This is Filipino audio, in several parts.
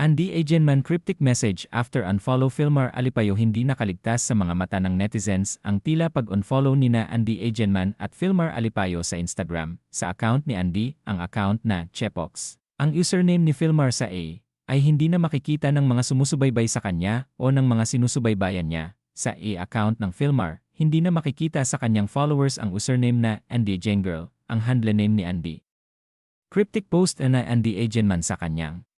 Andy Agenman cryptic message after unfollow Filmar Alipayo hindi nakaligtas sa mga mata ng netizens ang tila pag-unfollow nina Andy Agenman at Filmar Alipayo sa Instagram. Sa account ni Andy, ang account na Chepox. Ang username ni Filmar sa A ay hindi na makikita ng mga sumusubaybay sa kanya o ng mga sinusubaybayan niya. Sa A account ng Filmar, hindi na makikita sa kanyang followers ang username na Andy Jengirl, ang handle name ni Andy. Cryptic post na Andy Agenman sa kanyang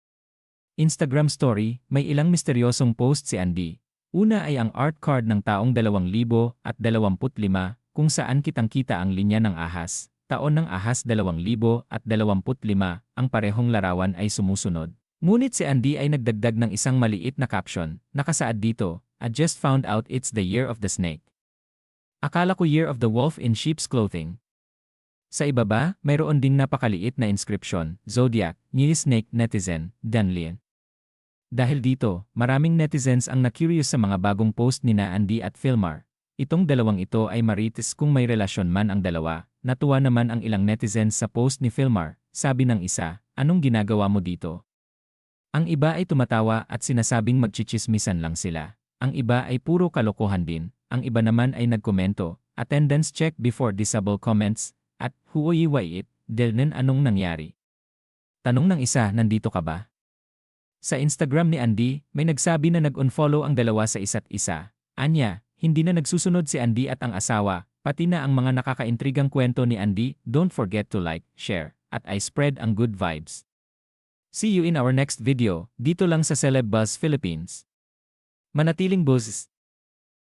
Instagram story, may ilang misteryosong post si Andy. Una ay ang art card ng taong 2025 kung saan kitang-kita ang linya ng ahas. Taon ng ahas 2025 ang parehong larawan ay sumusunod. Ngunit si Andy ay nagdagdag ng isang maliit na caption, nakasaad dito, I just found out it's the year of the snake. Akala ko year of the wolf in sheep's clothing. Sa ibaba, mayroon ding napakaliit na inscription, Zodiac, New Snake Netizen, Danlian. Dahil dito, maraming netizens ang na-curious sa mga bagong post ni na Andy at Filmar. Itong dalawang ito ay marites kung may relasyon man ang dalawa. Natuwa naman ang ilang netizens sa post ni Filmar. Sabi ng isa, anong ginagawa mo dito? Ang iba ay tumatawa at sinasabing magchichismisan lang sila. Ang iba ay puro kalokohan din. Ang iba naman ay nagkomento, attendance check before disable comments, at huoyiway it, delnen anong nangyari. Tanong ng isa, nandito ka ba? Sa Instagram ni Andy, may nagsabi na nag-unfollow ang dalawa sa isa't isa. Anya, hindi na nagsusunod si Andy at ang asawa, pati na ang mga nakakaintrigang kwento ni Andy, don't forget to like, share, at I spread ang good vibes. See you in our next video, dito lang sa Celeb Buzz Philippines. Manatiling buzz!